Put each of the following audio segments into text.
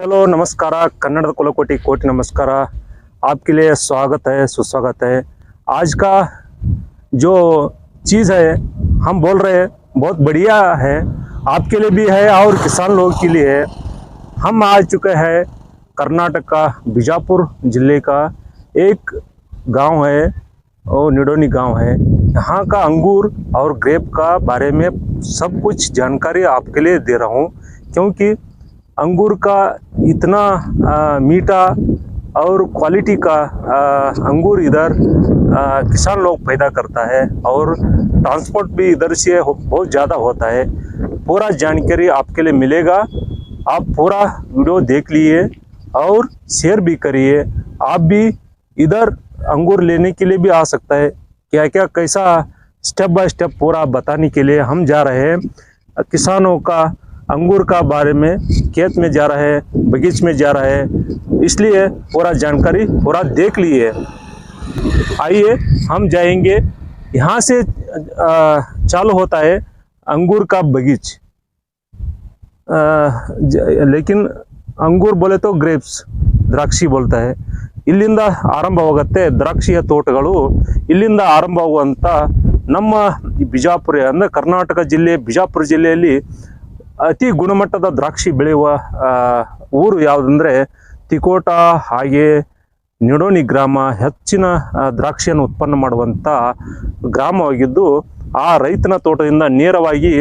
Hello, नमस्कार, कन्नड़ कुलकोटि कोटि नमस्कार। आपके लिए स्वागत है, सुस्वागत है। आज का जो चीज़ है, हम बोल रहे हैं, बहुत बढ़िया है। आपके लिए भी है और किसान लोगों के लिए है। हम आ चुके हैं कर्नाटक का, बीजापुर ज़िले का एक गाँव है, और निडोनी गाँव है। यहाँ का अंगूर और ग्रेप का बारे में सब कुछ जानकारी आपके लिए दे रहा हूँ, क्योंकि अंगूर का इतना आ, मीठा और क्वालिटी का आ, अंगूर इधर किसान लोग पैदा करता है और ट्रांसपोर्ट भी इधर से हो- बहुत ज़्यादा होता है। पूरा जानकारी आपके लिए मिलेगा। आप पूरा वीडियो देख लिए और शेयर भी करिए। आप भी इधर अंगूर लेने के लिए भी आ सकता है। क्या क्या कैसा स्टेप बाय स्टेप पूरा बताने के लिए हम जा रहे हैं। किसानों का अंगूर का बारे में खेत में जा रहा है बगीच में जा रहा है इसलिए पूरा जानकारी पूरा देख लिए आइए हम जाएंगे यहाँ से अ, चालू होता है अंगूर का बगीच अ, ज- लेकिन ಅಂಗೂರ್ बोले तो ಗ್ರೇಪ್ಸ್ ದ್ರಾಕ್ಷಿ बोलता है ಇಲ್ಲಿಂದ ಆರಂಭವಾಗುತ್ತೆ ದ್ರಾಕ್ಷಿಯ ತೋಟಗಳು ಇಲ್ಲಿಂದ ಆರಂಭವಾಗುವಂಥ ನಮ್ಮ ಈ ಬಿಜಾಪುರ ಅಂದರೆ ಕರ್ನಾಟಕ ಜಿಲ್ಲೆ ಬಿಜಾಪುರ ಜಿಲ್ಲೆಯಲ್ಲಿ ಅತಿ ಗುಣಮಟ್ಟದ ದ್ರಾಕ್ಷಿ ಬೆಳೆಯುವ ಊರು ಯಾವುದಂದ್ರೆ ತಿಕೋಟ ಹಾಗೆ ನಿಡೋನಿ ಗ್ರಾಮ ಹೆಚ್ಚಿನ ದ್ರಾಕ್ಷಿಯನ್ನು ಉತ್ಪನ್ನ ಮಾಡುವಂಥ ಗ್ರಾಮವಾಗಿದ್ದು, ಆ ರೈತನ ತೋಟದಿಂದ ನೇರವಾಗಿ,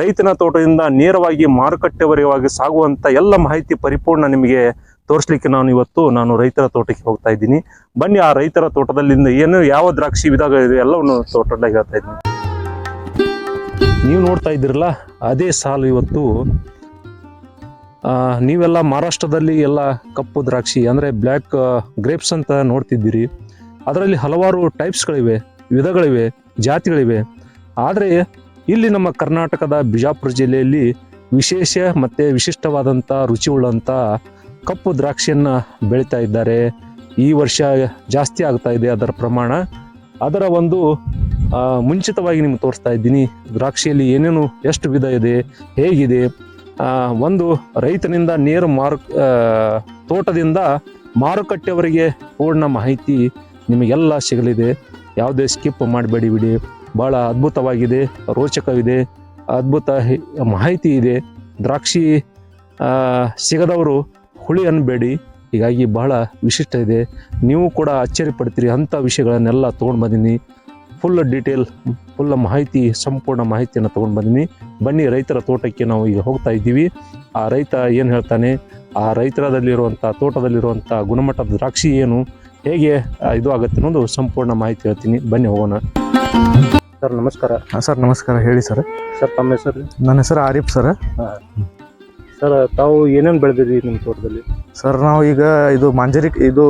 ರೈತನ ತೋಟದಿಂದ ನೇರವಾಗಿ ಮಾರುಕಟ್ಟೆವರೆಗಾಗಿ ಸಾಗುವಂಥ ಎಲ್ಲ ಮಾಹಿತಿ ಪರಿಪೂರ್ಣ ನಿಮಗೆ ತೋರಿಸ್ಲಿಕ್ಕೆ ನಾನು ಇವತ್ತು ನಾನು ರೈತರ ತೋಟಕ್ಕೆ ಹೋಗ್ತಾ ಇದ್ದೀನಿ. ಬನ್ನಿ ಆ ರೈತರ ತೋಟದಲ್ಲಿಂದ ಏನು, ಯಾವ ದ್ರಾಕ್ಷಿ ವಿಧಗಳಿದೆ ಎಲ್ಲವನ್ನು ತೋಟದಲ್ಲಿ ಹೇಳ್ತಾ ಇದ್ದೀನಿ. ನೀವು ನೋಡ್ತಾ ಇದ್ದೀರಲ್ಲ, ಅದೇ ಸಾಲು ಇವತ್ತು. ನೀವೆಲ್ಲ ಮಹಾರಾಷ್ಟ್ರದಲ್ಲಿ ಎಲ್ಲ ಕಪ್ಪು ದ್ರಾಕ್ಷಿ, ಅಂದರೆ ಬ್ಲ್ಯಾಕ್ ಗ್ರೇಪ್ಸ್ ಅಂತ ನೋಡ್ತಿದ್ದೀರಿ. ಅದರಲ್ಲಿ ಹಲವಾರು ಟೈಪ್ಸ್ಗಳಿವೆ, ವಿಧಗಳಿವೆ, ಜಾತಿಗಳಿವೆ. ಆದರೆ ಇಲ್ಲಿ ನಮ್ಮ ಕರ್ನಾಟಕದ ಬಿಜಾಪುರ ಜಿಲ್ಲೆಯಲ್ಲಿ ವಿಶೇಷ ಮತ್ತು ವಿಶಿಷ್ಟವಾದಂಥ ರುಚಿಯುಳ್ಳಂಥ ಕಪ್ಪು ದ್ರಾಕ್ಷಿಯನ್ನು ಬೆಳೀತಾ ಇದ್ದಾರೆ. ಈ ವರ್ಷ ಜಾಸ್ತಿ ಆಗ್ತಾ ಇದೆ ಅದರ ಪ್ರಮಾಣ. ಅದರ ಒಂದು ಮುಂಚಿತವಾಗಿ ನಿಮ್ಗೆ ತೋರಿಸ್ತಾ ಇದ್ದೀನಿ. ದ್ರಾಕ್ಷಿಯಲ್ಲಿ ಏನೇನು ಎಷ್ಟು ವಿಧ ಇದೆ, ಹೇಗಿದೆ? ಒಂದು ರೈತನಿಂದ ನೇರ ಮಾರು ತೋಟದಿಂದ ಮಾರುಕಟ್ಟೆವರೆಗೆ ಪೂರ್ಣ ಮಾಹಿತಿ ನಿಮಗೆಲ್ಲ ಸಿಗಲಿದೆ. ಯಾವುದೇ ಸ್ಕಿಪ್ ಮಾಡಬೇಡಿ ಬಿಡಿ. ಭಾಳ ಅದ್ಭುತವಾಗಿದೆ, ರೋಚಕವಿದೆ, ಅದ್ಭುತ ಮಾಹಿತಿ ಇದೆ. ದ್ರಾಕ್ಷಿ ಸಿಗದವರು ಹುಳಿ ಅನ್ನಬೇಡಿ ಹೀಗಾಗಿ ಬಹಳ ವಿಶಿಷ್ಟ ಇದೆ. ನೀವು ಕೂಡ ಆಶ್ಚರ್ಯ ಪಡ್ತೀರಿ ಅಂಥ ವಿಷಯಗಳನ್ನೆಲ್ಲ ತೊಗೊಂಡು ಬಂದೀನಿ. ಫುಲ್ ಡೀಟೇಲ್ ಫುಲ್ ಮಾಹಿತಿ ಸಂಪೂರ್ಣ ಮಾಹಿತಿಯನ್ನು ತೊಗೊಂಡು ಬಂದೀನಿ. ಬನ್ನಿ ರೈತರ ತೋಟಕ್ಕೆ ನಾವು ಈಗ ಹೋಗ್ತಾ ಇದ್ದೀವಿ. ಆ ರೈತ ಏನು ಹೇಳ್ತಾನೆ? ಆ ರೈತರದಲ್ಲಿರುವಂಥ ತೋಟದಲ್ಲಿರುವಂಥ ಗುಣಮಟ್ಟದ ದ್ರಾಕ್ಷಿ ಏನು? ಹೇಗೆ ಇದು ಆಗುತ್ತೆ ಅನ್ನೋದು ಸಂಪೂರ್ಣ ಮಾಹಿತಿ ಹೇಳ್ತೀನಿ. ಬನ್ನಿ ಹೋಗೋಣ. ಸರ್ ನಮಸ್ಕಾರ. ಹಾಂ ಸರ್ ನಮಸ್ಕಾರ. ಹೇಳಿ ಸರ್. ಸರ್ ತಮ್ಮ ಹೆಸರು? ನನ್ನ ಹೆಸರು ಆರಿಫ್ ಸರ್. ಸರ್ ತಾವು ಏನೇನು ಬೆಳೆದಿರಿ ನಿಮ್ಮ ತೋಟದಲ್ಲಿ? ಸರ್ ನಾವು ಈಗ ಇದು ಮಾಂಜರಿ ಇದು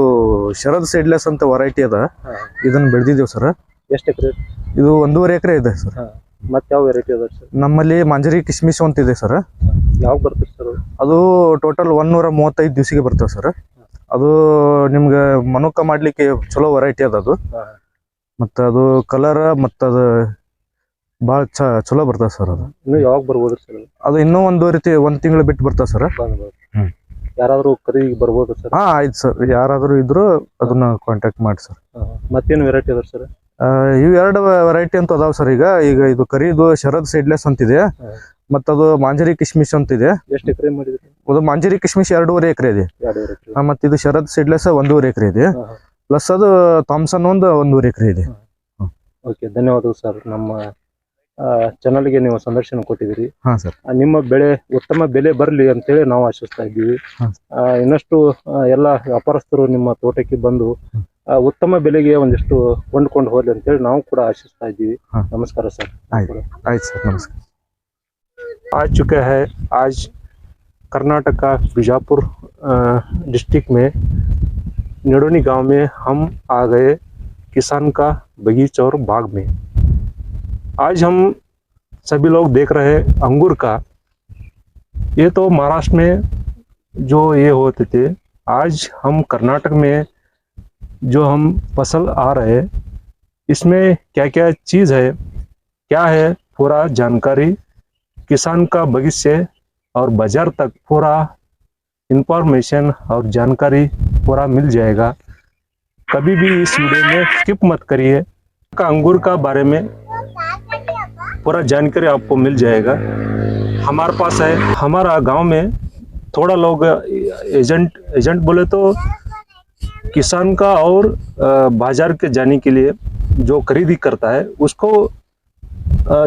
ಶರದ್ ಸೈಡ್ಲೆಸ್ ಅಂತ ವೆರೈಟಿ ಅದ. ಇದನ್ನು ಬೆಳೆದಿದ್ದೀವಿ ಸರ್. ಎಷ್ಟು ಎಕರೆ ಇದು ಒಂದೂವರೆ ಎಕರೆ ಇದೆ ಸರ್. ಮತ್ತೆ ಯಾವ ವೆರೈಟಿ ಇದೆ ಸರ್? ನಮ್ಮಲ್ಲಿ ಮಂಜರಿ ಕಿಸ್ಮಿಸ್ ಅಂತ ಇದೆ ಸರ್. ಯಾವಾಗ ಬರ್ತದೆ ಸರ್ ಅದು? ಟೋಟಲ್ ಒನ್ನೂರ ಮೂವತ್ತೈದು ದಿವಸಕ್ಕೆ ಬರ್ತದೆ ಸರ್. ಅದು ನಿಮ್ಗೆ ಮನೋಕ ಮಾಡ್ಲಿಕ್ಕೆ ಚಲೋ ವೆರೈಟಿ ಅದ ಅದು. ಮತ್ತೆ ಅದು ಕಲರ್ ಮತ್ತು ಅದು ಭಾಳ ಚ ಚಲೋ ಬರ್ತದೆ ಸರ್ ಅದು. ಇನ್ನು ಯಾವಾಗ ಬರ್ಬೋದು ಸರ್ ಅದು? ಇನ್ನೂ ಒಂದು ರೀತಿ ಒಂದು ತಿಂಗಳು ಬಿಟ್ಟು ಬರ್ತದೆ ಸರ್. ಯಾರಾದರೂ ಖರೀದಿಗೆ ಬರ್ಬೋದು ಸರ್? ಹಾಂ ಆಯ್ತು ಸರ್. ಯಾರಾದರೂ ಇದ್ರು ಅದನ್ನ ಕಾಂಟ್ಯಾಕ್ಟ್ ಮಾಡಿ ಸರ್. ಮತ್ತೇನು ವೆರೈಟಿ ಅದ ಸರ್? ಇವು ಎರಡು ವೆರೈಟಿ ಅಂತ ಅದಾವ ಸರ್ ಈಗ. ಈಗ ಇದು ಕರಿದು ಶರದ್ ಸೀಡ್ಲೆಸ್ ಅಂತಿದೆ. ಮತ್ತ ಮತ್ತದು ಮಾಂಜರಿ ಕಿಶ್ಮಿಶ್ ಅಂತಿದೆ. ಎಷ್ಟು ಎಕರೆ ಮಾಡಿದ್ರಿ? ಅದು ಮಾಂಜರಿ ಕಿಶ್ಮಿಶ್ ಎರಡೂವರೆ ಎಕರೆ ಇದೆ. ಎರಡು ವೆರೈಟಿ ಆ, ಮತ್ತೆ ಇದು ಶರದ್ ಸೀಡ್ಲೆಸ್ ಒಂದೂವರೆ ಎಕರೆ ಇದೆ. ಪ್ಲಸ್ ಅದು ಥಾಮ್ಸನ್ ಒಂದು ಒಂದೂವರೆ ಎಕರೆ ಇದೆ. ಓಕೆ ಧನ್ಯವಾದಗಳು ಸರ್ ನಮ್ಮ ಚಾನಲ್ಗೆ ನೀವು ಸಂದರ್ಶನ ಕೊಟ್ಟಿದ್ದೀರಿ. ಸರ್ ನಿಮ್ಮ ಬೆಳೆ ಉತ್ತಮ ಬೆಲೆ ಬರಲಿ ಅಂತೇಳಿ ನಾವು ಆಶಿಸ್ತಾ ಇದ್ದೀವಿ. ಇನ್ನಷ್ಟು ಎಲ್ಲ ವ್ಯಾಪಾರಸ್ಥರು ನಿಮ್ಮ ತೋಟಕ್ಕೆ ಬಂದು ಆ, ಉತ್ತಮ ಬೆಲೆಗೆ ಒಂದಿಷ್ಟು ಕೊಂಡ್ಕೊಂಡು ಹೋಗ್ಲಿ ಅಂತೇಳಿ ನಾವು ಕೂಡ ಆಶಿಸ್ತಾ ಇದ್ದೀವಿ ಹಾ. ನಮಸ್ಕಾರ ಸರ್ ಆಯ್ತು ಆಯ್ತು ಸರ್ ನಮಸ್ಕಾರ आ चुके हैं आज कर्नाटक का बीजापुर डिस्ट्रिक्ट में निडोनी गांव में हम आ गए किसान का बगीचा और बाग में आज हम सभी लोग देख रहे हैं अंगूर का ये तो महाराष्ट्र में जो ये होते थे आज हम कर्नाटक में जो हम फ़सल आ रहे इसमें क्या क्या चीज़ है, क्या है, पूरा जानकारी किसान का बगीचे और बाज़ार तक पूरा इंफॉर्मेशन और जानकारी पूरा मिल जाएगा। कभी भी इस वीडियो में स्किप मत करिए। का अंगूर का बारे में पूरा जानकारी आपको मिल जाएगा। हमारे पास है, हमारा गाँव में थोड़ा लोग एजेंट एजेंट बोले तो किसान का और बाज़ार के जाने के लिए जो खरीदी करता है उसको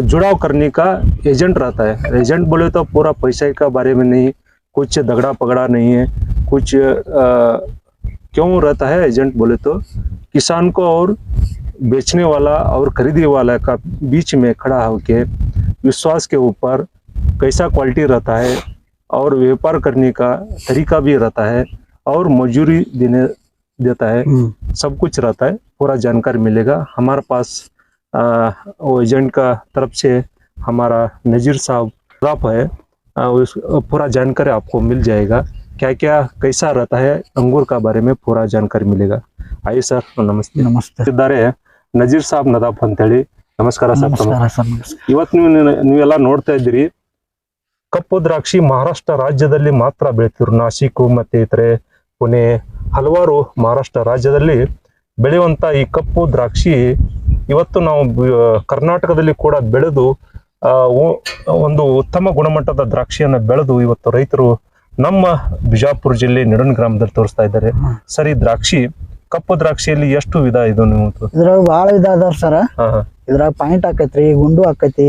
जुड़ाव करने का एजेंट रहता है। एजेंट बोले तो पूरा पैसे का बारे में नहीं कुछ दगड़ा पगड़ा नहीं है कुछ अ, क्यों रहता है एजेंट बोले तो किसान को और बेचने वाला और खरीदने वाला का बीच में खड़ा होके विश्वास के ऊपर कैसा क्वालिटी रहता है और व्यापार करने का तरीका भी रहता है और मजूरी देने देता है सब कुछ रहता है पूरा जानकारी मिलेगा हमारे पास आ, वो एजेंट का तरफ से हमारा नज़ीर साहब रफ है आ, उस पूरा जानकारी आपको मिल जाएगा क्या क्या कैसा रहता है अंगूर का बारे में पूरा जानकारी मिलेगा आइए सर नमस्ते ನಮಸ್ತೆ ಇದ್ದಾರೆ ನಜೀರ್ ಸಾಬ್ ನದಾಫ್ ಅಂತೇಳಿ ನಮಸ್ಕಾರ ಸರ್ ತಮ್ಮ ನಮಸ್ಕಾರ ಸರ್ ನಮಸ್ಕಾರ ಇವತ್ತು ನೀವು ನೀವೆಲ್ಲ ನೋಡ್ತಾ ಇದ್ದೀರಿ ಕಪ್ಪು ದ್ರಾಕ್ಷಿ ಮಹಾರಾಷ್ಟ್ರ ರಾಜ್ಯದಲ್ಲಿ ಮಾತ್ರ ಬೆಳಿತಿರು ನಾಸಿಕ್ ಮತ್ತೆ ಇತರೆ ಪುಣೆ ಹಲವಾರು ಮಹಾರಾಷ್ಟ್ರ ರಾಜ್ಯದಲ್ಲಿ ಬೆಳೆಯುವಂತ ಈ ಕಪ್ಪು ದ್ರಾಕ್ಷಿ ಇವತ್ತು ನಾವು ಕರ್ನಾಟಕದಲ್ಲಿ ಕೂಡ ಬೆಳೆದು ಒಂದು ಉತ್ತಮ ಗುಣಮಟ್ಟದ ದ್ರಾಕ್ಷಿಯನ್ನ ಬೆಳೆದು ಇವತ್ತು ರೈತರು ನಮ್ಮ ಬಿಜಾಪುರ ಜಿಲ್ಲೆ ನೆಡನ್ ಗ್ರಾಮದಲ್ಲಿ ತೋರಿಸ್ತಾ ಇದ್ದಾರೆ. ಸರಿ ದ್ರಾಕ್ಷಿ ಕಪ್ಪು ದ್ರಾಕ್ಷಿಯಲ್ಲಿ ಎಷ್ಟು ವಿಧ ಇದು ನೀವು ಇದ್ರಾಗ ಬಹಳ ವಿಧ ಅದಾವ ಸರ್. ಇದ್ರಾಗ ಪಾಯಿಂಟ್ ಆಕೈತ್ರಿ ಗುಂಡು ಆಕೈತಿ.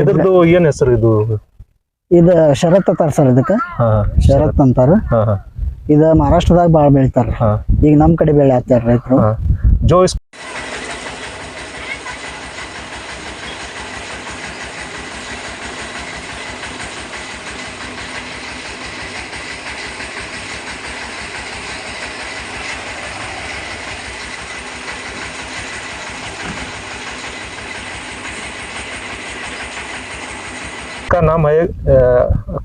ಇದ್ರದ್ದು ಏನ್ ಹೆಸರು ಇದು? ಇದ ಶರತ್ ಅಂತಾರ ಸರ್ ಇದಕ್ಕ. ಶರತ್ ಅಂತಾರ. ಇದ ಮಹಾರಾಷ್ಟ್ರದಾಗ ಭಾಳ ಬೆಳಿತಾರ हाँ ಈಗ ನಮ್ ಕಡೆ ಬೆಳೆ ಹಾಕ್ತಾರ ರೈತರು हाँ जो इस का नाम है अ,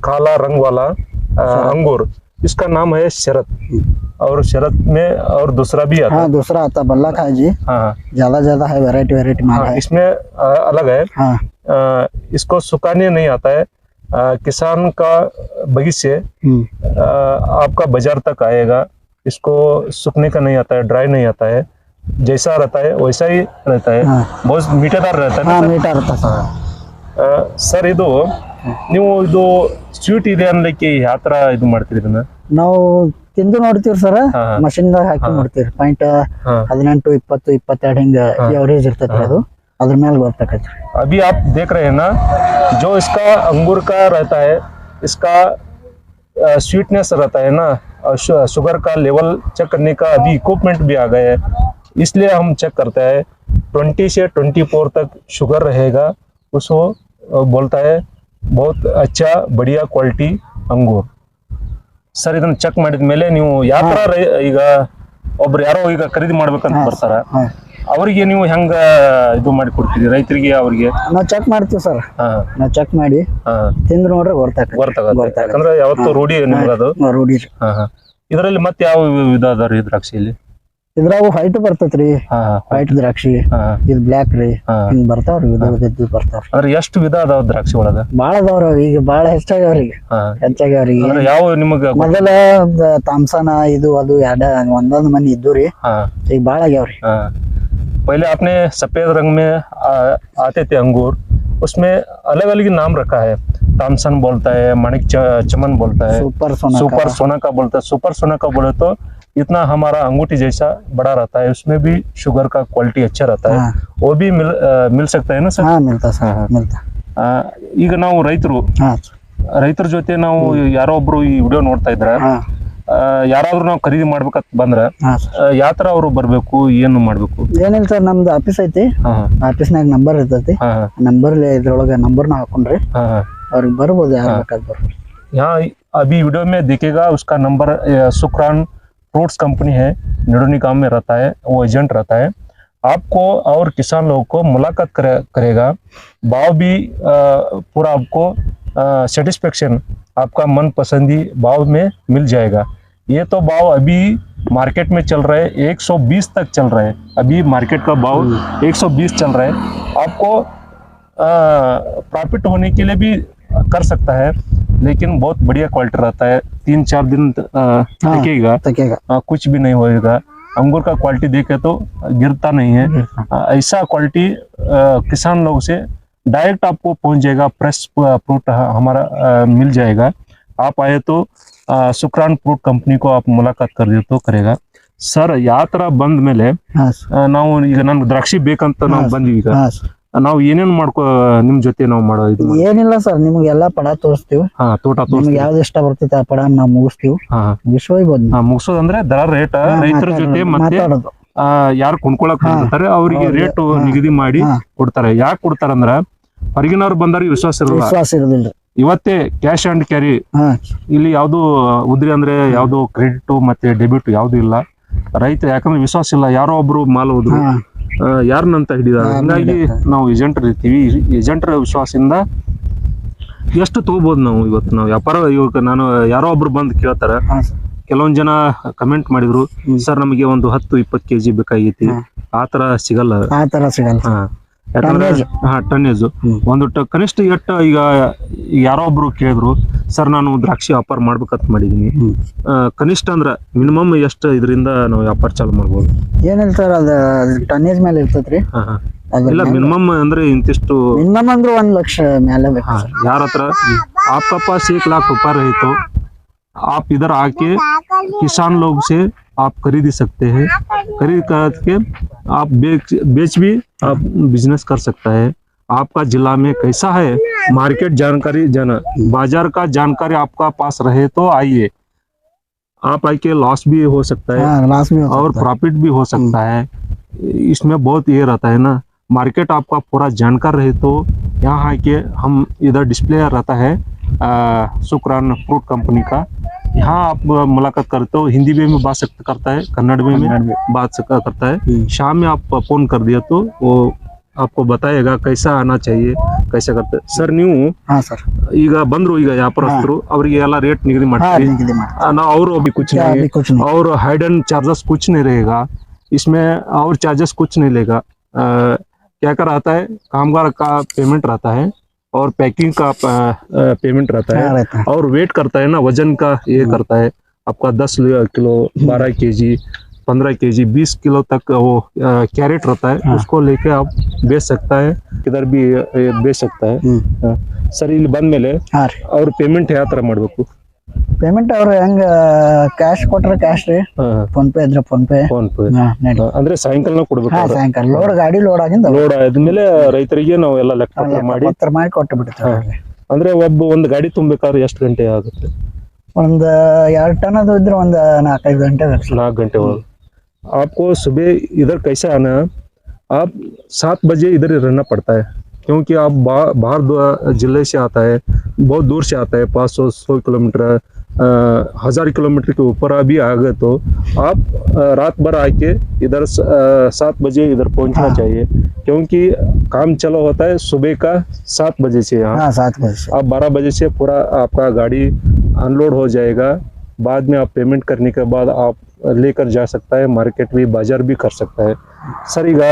काला रंग वाला अ, अंगूर इसका नाम है शरद। और शरद में और दूसरा भी आता हाँ, दूसरा आता बल्ला खाए जी। हाँ, हाँ। ज़्यादा ज़्यादा है वैरायटी वैरायटी माल हाँ, है। इसमें अलग है। हाँ। आ, इसको सुखाने नहीं आता है। आ, किसान का बगीचे हम्म। आपका बाज़ार तक आएगा। इसको सूखने का नहीं आता है ड्राई नहीं आता है। जैसा रहता है वैसा ही रहता है। हाँ। बहुत मीठादार रहता है हाँ, मीठा रहता है सर। हाँ। ये दो ನೀವು ಇದು ಸ್ವೀಟ್ ಇದೆ ಅನ್ಲಿಕ್ಕೆ ಯಾವ ತರ ಇದು ಮಾಡ್ತೀರಿ ಇದನ್ನ ನಾವು ತಿಂದು ನೋಡ್ತೀವಿ ಸರ್ ಹಾ, ಹಾ. ಮಷಿನ್ದಾಗ ಹಾಕಿ ನೋಡ್ತೀವಿ ಪಾಯಿಂಟ್ ಹಾ. ಹದಿನೆಂಟು ಇಪ್ಪತ್ತು ಇಪ್ಪತ್ತೆರಡು ಹಿಂಗ ಎವರೇಜ್ ಇರ್ತೈತ್ರಿ ಅದು ಅದ್ರ ಮೇಲೆ ಗೊತ್ತಾಕೈತ್ರಿ अभी आप देख रहे हैं ना जो इसका अंगूर का रहता है इसका स्वीटनेस रहता है ना और शु- शुगर का लेवल चेक करने का अभी इक्विपमेंट भी आ गए हैं इसलिए हम चेक करते हैं ट्वेंटी से ट्वेंटी फोर तक शुगर रहेगा उसको अ, बोलता है बहुत अच्छा बढ़िया क्वालिटी अंगूर ಸರ್ ಇದನ್ನ ಚೆಕ್ ಮಾಡಿದ ಮೇಲೆ ನೀವು ಯಾವ ತರ ರೈ- ಈಗ ಒಬ್ರು ಯಾರೋ ಈಗ ಖರೀದಿ ಮಾಡ್ಬೇಕಂತ ಬರ್ತಾರ ಹಾ ಅವರಿಗೆ ನೀವು ಹೆಂಗ ಇದು ಮಾಡಿ ಕೊಡ್ತೀರಿ ರೈತರಿಗೆ ಅವ್ರಿಗೆ ನಾವು ಚೆಕ್ ಮಾಡ್ತೀವಿ ಸರ್ ಹಾ ನಾವು ಚೆಕ್ ಮಾಡಿ ಹಾ ತಿಂದು ನೋಡ್ರಿ ಗೊತ್ತಾಕೈತಿ ಗೊತ್ತಾಗತ್ತೆ ಗೊತ್ತಾಗತ್ತೆ. ಯಾಕಂದ್ರೆ ಯಾವತ್ತು ರೂಢಿ ನಿಮ್ಗೆ ಅದು ರೂಢಿ ಹಾ ಹಾ ಇದರಲ್ಲಿ ಮತ್ತೆ ಯಾವ ವಿಧ ಅದಾವ್ರಿ ದ್ರಾಕ್ಷಿಯಲ್ಲಿ ಇದ್ರಾಗ ವೈಟ್ ಬರ್ತೈತ್ರಿ ಹಾ ಹಾ ವೈಟ್ ದ್ರಾಕ್ಷಿ ಹಾ ಇದು ಬ್ಲ್ಯಾಕ್ ರೀ ಹಾ ಹಿಂಗ್ ಬರ್ತಾವ್ರಿ ವಿಧ ವಿಧದ್ದು ಬರ್ತಾವ್ರಿ ಅಂದ್ರೆ ಎಷ್ಟು ವಿಧ ಅದಾವ ದ್ರಾಕ್ಷಿ ಒಳಗ ಬಾಳ ಅದಾವ್ರಿ ಅವ್ ಈಗ ಬಾಳ ಹೆಚ್ಚಾಗ್ಯಾವ್ರಿ ಈಗ ಹಾ ಹೆಚ್ಚಾಗ್ಯಾವ್ರಿ ಈಗ ಅಂದ್ರೆ ಯಾವ ನಿಮಗ ಮೊದಲ ತಾಮ್ಸನ ಇದು ಅದು ಎರಡ ಒಂದೊಂದ್ ಮನಿ ಇದ್ದು ರೀ हाँ ಈಗ ಬಾಳ ಆಗ್ಯಾವ್ರಿ हाँ पहले आपने सफेद रंग में आ, आते थे अंगूर उसमें अलग अलग नाम रखा है तामसन बोलता है माणिक च- चमन बोलता है ಸೂಪರ್ ಸೋನಾ सुपर सोना का बोलता है सुपर सोना का बोले तो इतना हमारा अंगूठी जैसा बड़ा रहता है उसमें भी शुगर का क्वालिटी अच्छा रहता है हाँ। वो भी मिल आ, मिल सकता है ना सर ಹಾ ಮಿಲ್ತಾ ಸರ್ ಮಿಲ್ತಾ ಆ, ಈಗ ನಾವು ರೈತರು ಹಾ ರೈತರ ಜೊತೆ ನಾವು ಯಾರೋ ಒಬ್ರು ಈ ವಿಡಿಯೋ ನೋಡ್ತಾ ಇದ್ರ ಹಾ ಯಾರಾದ್ರೂ ನಾವು ಖರೀದಿ ಮಾಡ್ಬೇಕಂತ ಬಂದ್ರ ಹಾ ಸರ್ ಯಾವ ತರ ಅವರು ಬರ್ಬೇಕು ಏನು ಮಾಡ್ಬೇಕು ಏನಿಲ್ಲ ಸರ್ ನಮ್ದು ಆಫೀಸ್ ಐತಿ ಹಾ ಆಫೀಸ್ನಾಗ ನಂಬರ್ ಇರ್ತೈತಿ ಹಾ ನಂಬರ್ ಇದ್ರೊಳಗ ನಂಬರ್ನ ಹಾಕೊಂಡ್ರಿ ಹಾ ಹಾ ಅವ್ರಿಗೆ ಬರ್ಬೋದು ಯಾರು ಬೇಕಾದ್ ಬರ್ಬೋದು यहाँ अभी वीडियो में देखेगा उसका नंबर अ, सुकरान फ्रूट्स कंपनी है निडोनी काम में रहता है वो एजेंट रहता है। आपको और किसान लोगों को मुलाकात करे, करेगा। भाव भी पूरा आपको सेटिस्फेक्शन आपका मन पसंदी भाव में मिल जाएगा। ये तो भाव अभी मार्केट में चल रहा है 120 तक चल रहा है। अभी मार्केट का भाव 120 चल रहा है। आपको प्रॉफिट होने के लिए भी कर सकता है। लेकिन बहुत बढ़िया क्वालिटी रहता है तीन चार दिन अ, हाँ। टिकेगा तकेगा अ, कुछ भी नहीं होएगा अंगूर का क्वालिटी देखे तो गिरता नहीं है अ, ऐसा क्वालिटी अ, किसान लोग से डायरेक्ट आपको पहुंच जाएगा फ्रेश फ्रूट हमारा अ, मिल जाएगा आप आए तो अ, सुक्रान फ्रूट कंपनी को आप मुलाकात कर तो करेगा ಸರ್ ಯಾವ ತರ ಬಂದ ಮೇಲೆ ಹಾ ಸರ್ ಆ, ನಾವು ಈಗ ನನ್ಗೆ ದ್ರಾಕ್ಷಿ ಬೇಕಂತ ನಾವು ಹಾ, ಬಂದ್ವಿ ಈಗ ಹಾ ಸರ್ ನಾವು ಏನೇನ್ ಮಾಡ್ಕೋ ನಿಮ್ ಜೊತೆ ನಾವು ಮಾಡೋ ಇದು ಏನಿಲ್ಲ ಸರ್ ನಿಮ್ಗೆ ಎಲ್ಲಾ ಪಡ ತೋರಿಸ್ತೀವಿ. ಹಾ ತೋಟ ನಿಮ್ಗೆ ತೋರಿಸ್ತೀವಿ. ಯಾವ್ದು ಇಷ್ಟ ಬರ್ತೈತೆ ಆ ಪಡ ನಾವು ಮುಗಿಸ್ತೀವಿ. ಹಾ ವಿಶ್ವ ಹೋಗ್ಬೋದು. ಹಾ, ಮುಗಿಸೋದಂದ್ರೆ ದರ ರೇಟ್ ರೈತರ ಜೊತೆ ಮತ್ತೆ ಮಾತಾಡೋದು. ಯಾರು ಕೊಂಡ್ಕೊಳಕ್ ಹೋಗ್ತಾರೆ ಅವರಿಗೆ ರೇಟ್ ನಿಗದಿ ಮಾಡಿ. ಕೊಡ್ತಾರೆ. ಯಾಕೆ ಕೊಡ್ತಾರಂದ್ರ ಹೊರಗಿನವ್ರು ಬಂದವ್ರಿಗೆ ವಿಶ್ವಾಸ ಇರಲ್ಲ. ವಿಶ್ವಾಸ ಇರೋದಿಲ್ಲ ಇವತ್ತೇ ಕ್ಯಾಶ್ ಅಂಡ್ ಕ್ಯಾರಿ ಹಾ. ಇಲ್ಲಿ ಯಾವ್ದು ಉದ್ರಿ ಅಂದ್ರೆ ಯಾವ್ದು ಕ್ರೆಡಿಟ್ ಮತ್ತೆ ಡೆಬಿಟ್ ಯಾವ್ದು ಇಲ್ಲ. ರೈತ ಯಾಕಂದ್ರೆ ವಿಶ್ವಾಸ ಇಲ್ಲ ಯಾರೋ ಒಬ್ರು ಮಾಲ್ ಹೋದ್ರು. ಹಾ. ಯಾರನ್ನಂತ ಹಿಡಿದಾರೆ? ಹಂಗಾಗಿ. ನಾವು ಏಜೆಂಟ್ ಇರ್ತೀವಿ. ಏಜೆಂಟ್ರ ವಿಶ್ವಾಸದಿಂದ ಎಷ್ಟು ತಗೋಬಹುದು ನಾವು ಇವತ್ತು ನಾವು? ವ್ಯಾಪಾರ ಇವಾಗ ನಾನು ಯಾರೋ ಒಬ್ರು ಬಂದು ಕೇಳ್ತಾರ. ಕೆಲವೊಂದ್ ಜನ ಕಮೆಂಟ್ ಮಾಡಿದ್ರು ಸರ್ ನಮಗೆ ಒಂದು ಹತ್ತು ಇಪ್ಪತ್ತು ಕೆಜಿ ಬೇಕಾಗೈತಿ ಆತರ ಸಿಗಲ್ಲ. ಆತರ ಸಿಗಲ್ಲ ಹಾ. ಸಿಗಲ್ಲ ಟನ್ನೇಜ್ ಒಂದು ಕನಿಷ್ಠ ಎಟ್ಟ ಈಗ ಯಾರೋ ಒಬ್ರು ಕೇಳಿದ್ರು ಸರ್ ನಾನು ದ್ರಾಕ್ಷಿ ವ್ಯಾಪಾರ ಮಾಡ್ಬೇಕಂತ ಮಾಡಿದೀನಿ. ಕನಿಷ್ಠ ಅಂದ್ರ ಮಿನಿಮಮ್ ಎಷ್ಟ ಇದರಿಂದ ನಾವು ವ್ಯಾಪಾರ ಚಾಲು ಮಾಡ್ಬೋದು? ಏನಿಲ್ಲ ಸರ್ ಅದ ಟನ್ನೇಜ್ ಮೇಲೆ ಇರ್ತದ್ರಿ ಇಲ್ಲ ಮಿನಿಮಮ್ ಅಂದ್ರೆ ಇಂತಿಷ್ಟು ಮಿನಿಮಮ್ ಅಂದ್ರೆ ಒಂದ್ ಲಕ್ಷ ಮೇಲೆ ಯಾರ ಹತ್ರ? ಆಪ್ ಸೀಕ್ ಲಾಕ್ ರೂಪಾಯಿ ರೈತು आप इधर आके किसान लोग से आप खरीद सकते हैं। खरीद करके आप बेच बेच भी आप बिज़नेस कर सकता है। आपका जिला में कैसा है? मार्केट जानकारी जन बाज़ार का जानकारी आपका पास रहे तो आइए। आप आके लॉस भी हो सकता है हाँ लास्ट में और प्रॉफिट भी हो सकता है। इसमें बहुत ये रहता है ना मार्केट आपका पूरा जानकार रहे तो यहाँ आके हम इधर डिस्प्ले रहता है। सुकरान फ्रूट कंपनी का यहाँ आप मुलाकात करते हो हिंदी में भी बात सकते करता है कन्नड़ में कन्नड़ भी बात सक- करता है हम्म। शाम में आप फोन कर दिया तो वो आपको बताएगा कैसा आना चाहिए कैसा करते ಸರ್ ನೀವು ಹಾ ಸರ್ ಈಗ ಬಂದ್ರು ಈಗ ವ್ಯಾಪಾರಸ್ಥರು ಅವರಿಗೆ ಎಲ್ಲ ರೇಟ್ ನಿಗದಿ ಹಾ ಮಾಡ್ತೀವಿ ನಿಗದಿ ಮಾಡಿ आ, ना और अभी कुछ क्या नहीं अभी कुछ नहीं और हाइडन चार्जेस कुछ नहीं रहेगा इसमें और चार्जेस कुछ नहीं लेगा अ, क्या क्या रहता है कामगार का पेमेंट रहता है और पैकिंग का पेमेंट रहता हाँ है रहता है और वेट करता है ना वजन का ये हम्म। करता है आपका दस किलो बारह के जी पंद्रह के जी बीस किलो तक वो कैरेट रहता है हाँ। उसको लेके आप बेच सकता है किधर भी अ, बेच सकता है ಹ್ಮ್ ಸರ್ ಇಲ್ಲಿ ಬಂದ್ಮೇಲೆ ಹಾ ರೀ ಅವ್ರ ಪೇಮೆಂಟ್ ಯಾವ ತರ ಮಾಡ್ಬೇಕು ಪೇಮೆಂಟ್ ಅವ್ರ ಹೆಂಗ ಕ್ಯಾಶ್ ಕೊಟ್ರೆ ಕ್ಯಾಶ್ ರೀ ಫೋನ್ ಪೇ ಇದ್ರೆ ಫೋನ್ ಪೇ ಫೋನ್ ಪೇ ಹಾ ನಡಿ ಅಂದ್ರೆ ಸಾಯಂಕಾಲ ಕೊಡ್ಬೇಕು ಹಾ ಸಾಯಂಕಾಲ ಲೋಡ್ ಗಾಡಿ ಲೋಡ್ ಆಗಿಂದ ಲೋಡ್ ಆದ್ಮೇಲೆ ರೈತರಿಗೆ ನಾವು ಎಲ್ಲ ಲೆಕ್ಕ ಮಾಡಿ ಪತ್ರ ಮಾಡಿ ಕೊಟ್ಟು ಬಿಡ್ತೇವೆ ಅವ್ರಿಗೆ. ಅಂದ್ರೆ ಒಬ್ಬ ಒಂದು ಗಾಡಿ ತುಂಬಬೇಕಾದ್ರೆ ಎಷ್ಟು ಗಂಟೆ ಆಗುತ್ತೆ ಒಂದ್ ಎರಡ್ ಟನ್ ಅದು ಇದ್ರೆ ಒಂದ್ ನಾಲ್ಕೈದು ಗಂಟೆ ಬೇಕು ಸರ್. ನಾಲ್ಕು ಗಂಟೆ ಒಳಗೆ आपको सुबह इधर कैसे आना है? आप सात बजे इधर ही रहना पड़ता है क्योंकि आप बाहर ज़िले से आता है बहुत दूर से आता है पाँच सौ सौ किलोमीटर हज़ार किलोमीटर के ऊपर अभी आ गए तो आप रात भर आके इधर सात बजे इधर पहुँचना हाँ। चाहिए। क्योंकि काम चलो होता है सुबह का सात बजे से यहाँ। हाँ, सात बजे आप बारह बजे से पूरा आपका गाड़ी अनलोड हो जाएगा। बाद में आप पेमेंट करने के बाद आप लेकर जा सकता है मार्केट भी बाजार भी कर सकता है ಸರ್ ಈಗ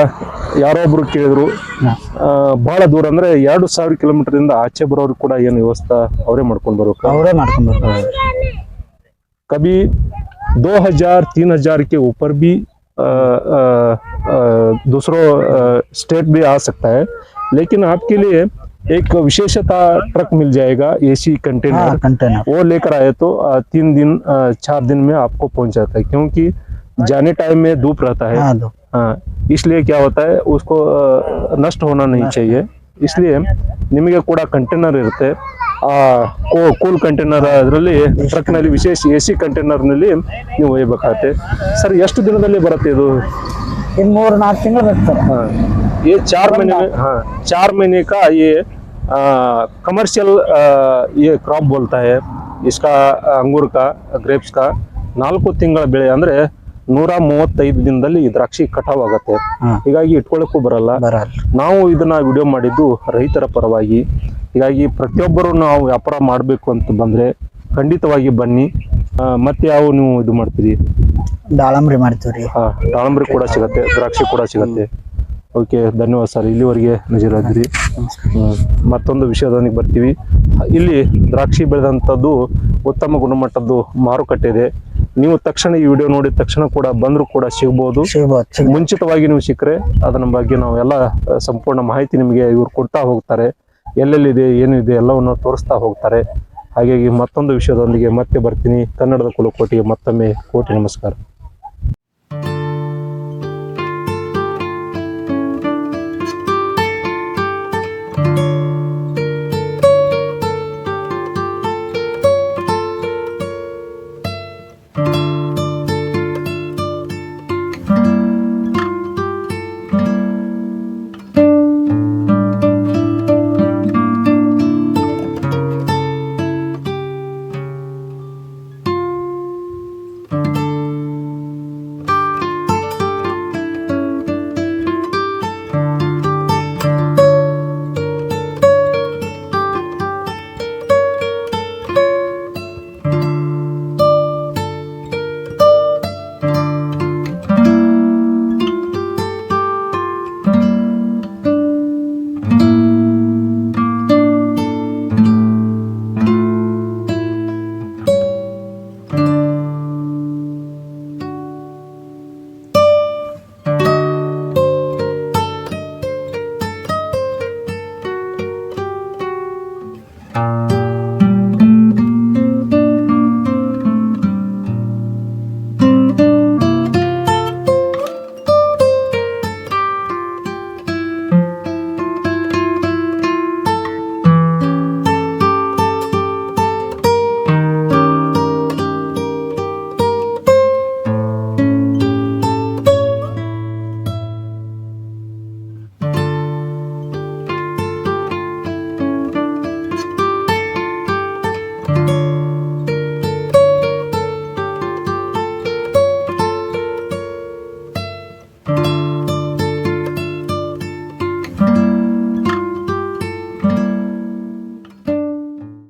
ಯಾರೋ ಒಬ್ರು ಕೇಳಿದ್ರು ಹಾ. ಆ, ಬಹಳ ದೂರ ಅಂದ್ರೆ ಎರಡು ಸಾವಿರ ಕಿಲೋಮೀಟರ್ ಇಂದ ಆಚೆ ಬರೋರು ಕೂಡ ಏನು ವ್ಯವಸ್ಥೆ ಅವರೇ ಮಾಡ್ಕೊಂಡು ಬರ್ಬೇಕು ಅವರೇ ಮಾಡ್ಕೊಂಡ್ ಬರ್ತಾರೆ कभी दो हजार तीन हजार के ऊपर भी अ, अ, अ, दूसरों स्टेट भी आ सकता है लेकिन आपके लिए एक विशेषता ट्रक मिल जाएगा एसी ಹಾ कंटेनर ಕಂಟೈನರ್ वो लेकर आए तो अ, तीन दिन अ, चार दिन में आपको पहुंच जाता है क्योंकि जाने टाइम में धूप रहता है ಹಾ ಅದು हाँ इसलिए क्या होता है उसको अ, नष्ट होना नहीं चाहिए इसलिए ನಿಮಗೆ ಕೂಡ ಕಂಟೈನರ್ ಇರುತ್ತೆ ಆ ಕೂಲ್ ಕಂಟೈನರ್ ಅದರಲ್ಲಿ ಟ್ರಕ್ನಲ್ಲಿ ವಿಶೇಷ ಎ ಸಿ ಕಂಟೈನರ್ನಲ್ಲಿ ನೀವು ಒಯ್ಯಬೇಕಾಗತ್ತೆ ಸರ್ ಎಷ್ಟು ದಿನದಲ್ಲಿ ಬರುತ್ತೆ ಇದು ಇನ್ ಮೂರ್ ನಾಲ್ಕು ತಿಂಗಳು ಬೇಕು ಸರ್ हाँ ये चार महीने में हाँ चार महीने का ये कमर्शियल ये क्रॉप बोलता है इसका अंगूर का ग्रेप्स का ನಾಲ್ಕು ತಿಂಗಳ ಬೆಳೆ ಅಂದ್ರೆ ನೂರ ಮೂವತ್ತೈದು ದಿನದಲ್ಲಿ ಈ ದ್ರಾಕ್ಷಿ ಕಟಾವ್ ಆಗುತ್ತೆ ಹಾ. ಹೀಗಾಗಿ ಇಟ್ಕೊಳ್ಳಕ್ಕೂ ಬರಲ್ಲ ಬರಲ್ಲ ನಾವು ಇದನ್ನ ವಿಡಿಯೋ ಮಾಡಿದ್ದು ರೈತರ ಪರವಾಗಿ ಹೀಗಾಗಿ ಪ್ರತಿಯೊಬ್ಬರು ನಾವು ವ್ಯಾಪಾರ ಮಾಡಬೇಕು ಅಂತ ಬಂದ್ರೆ ಖಂಡಿತವಾಗಿ ಬನ್ನಿ ಆ, ಮತ್ತೆ ಯಾವ ನೀವು ಇದು ಮಾಡ್ತೀರಿ ದಾಳಂಬ್ರಿ ಮಾಡ್ತೀವ್ರಿ. ಹಾ ದಾಳಂಬ್ರಿ ಕೂಡ ಸಿಗತ್ತೆ ದ್ರಾಕ್ಷಿ ಕೂಡ ಸಿಗತ್ತೆ. ಓಕೆ ಧನ್ಯವಾದ ಸರ್ ಇಲ್ಲಿವರೆಗೆ ನಜೀರಾದ್ರಿ. ಮತ್ತೊಂದು ವಿಷಯದೊಂದಿಗೆ ಬರ್ತೀವಿ. ಇಲ್ಲಿ ದ್ರಾಕ್ಷಿ ಬೆಳೆದಂಥದ್ದು ಉತ್ತಮ ಗುಣಮಟ್ಟದ್ದು ಮಾರುಕಟ್ಟೆ ಇದೆ. ನೀವು ತಕ್ಷಣ ಈ ವಿಡಿಯೋ ನೋಡಿದ ತಕ್ಷಣ ಕೂಡ ಬಂದರೂ ಕೂಡ ಸಿಗ್ಬೋದು. ಸಿಗ್ಬೋದು ಮುಂಚಿತವಾಗಿ ನೀವು ಸಿಕ್ಕರೆ ಅದನ್ನ ಬಗ್ಗೆ ನಾವು ಎಲ್ಲ ಸಂಪೂರ್ಣ ಮಾಹಿತಿ ನಿಮಗೆ ಇವ್ರು ಕೊಡ್ತಾ ಹೋಗ್ತಾರೆ. ಎಲ್ಲೆಲ್ಲಿದೆ ಏನಿದೆ ಎಲ್ಲವನ್ನು ತೋರಿಸ್ತಾ ಹೋಗ್ತಾರೆ. ಹಾಗಾಗಿ ಮತ್ತೊಂದು ವಿಷಯದೊಂದಿಗೆ ಮತ್ತೆ ಬರ್ತೀನಿ. ಕನ್ನಡದ ಕುಲಕೋಟಿಗೆ ಮತ್ತೊಮ್ಮೆ ಕೋಟಿ ನಮಸ್ಕಾರ.